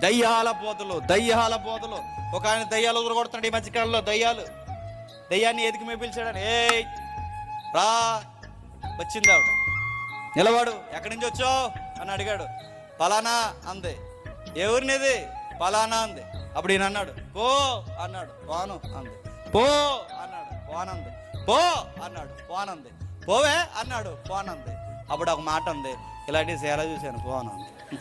దయ్యాల బోధలు దయ్యాల బోధలు. ఒక ఆయన దయ్యాలు ఉదరగొడుతున్నాడు ఈ మధ్యకాలంలో దయ్యాలు. దయ్యాన్ని ఎదికి మేము పిలిచాడని. ఏ రా వచ్చింది ఆవిడ. నిలవాడు ఎక్కడి నుంచి వచ్చావు? అని అడిగాడు. పలానా అంది. ఎవరినిది? పలానా అంది. అప్పుడు ఈయన అన్నాడు పో అన్నాడు పోను అంది. పో అన్నాడు పోనంది. పో అన్నాడు పోనంది. పోవే అన్నాడు పోనంది. అప్పుడు ఒక మాట అంది. ఇలాంటి ఎలా చూశాను పోనంది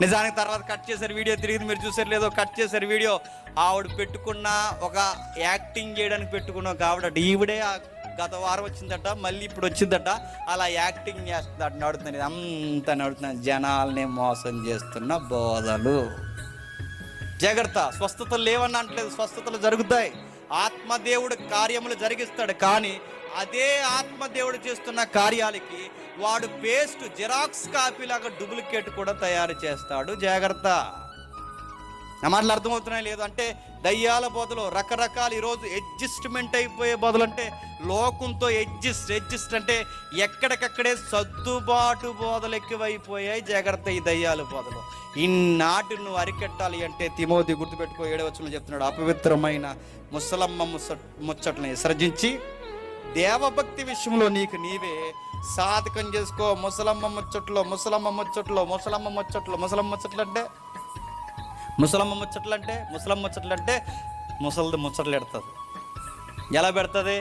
నిజానికి తర్వాత కట్ చేశారు వీడియో తిరిగి మీరు చూసారు లేదో కట్ చేశారు వీడియో. ఆవిడ పెట్టుకున్న ఒక యాక్టింగ్ చేయడానికి పెట్టుకున్న ఒక ఆవిడ ఈవిడే గత వారం వచ్చిందట మళ్ళీ ఇప్పుడు వచ్చిందట. అలా యాక్టింగ్ చేస్తుందట నడుతుంది. అంత నడుతున్నాను జనాల్ని మోసం చేస్తున్న బోధలు. జాగ్రత్త. స్వస్థతలు లేవని అంటలేదు. స్వస్థతలు జరుగుతాయి. ఆత్మదేవుడు కార్యములు జరిగిస్తాడు. కానీ అదే ఆత్మదేవుడు చేస్తున్న కార్యాలకి వాడు పేస్ట్ జిరాక్స్ కాపీలాగా డూప్లికేట్ కూడా తయారు చేస్తాడు. జాగ్రత్త. నా మాటలు అర్థమవుతున్నాయి లేదు? అంటే దయ్యాల బోధలు రకరకాల ఈరోజు అడ్జస్ట్మెంట్ అయిపోయే బదులు అంటే లోకంతో అడ్జస్ట్ అడ్జస్ట్ అంటే ఎక్కడికక్కడే సర్దుబాటు బోధలు ఎక్కువైపోయాయి. జాగ్రత్త ఈ దయ్యాల బోధలు ఇన్నాటి నువ్వు అరికెట్టాలి అంటే తిమోతి గుర్తుపెట్టుకో ఏడవచ్చును చెప్తున్నాడు అపవిత్రమైన ముసలమ్మ ముస ముచ్చట్లను విసర్జించి దేవభక్తి విషయంలో నీకు నీవే. సాధకం చేసుకో ముసలమ్మ ముచ్చట్లో ముసలమ్మ ముచ్చట్లో ముసలమ్మ ముచ్చట్లో ముసలమ్మ ముచ్చట్లు అంటే ముసలమ్మ ముచ్చట్లు అంటే ముసలమ్మ ముచ్చట్లు అంటే ముసలిది ముచ్చట్లు పెడుతుంది. ఎలా పెడుతుంది?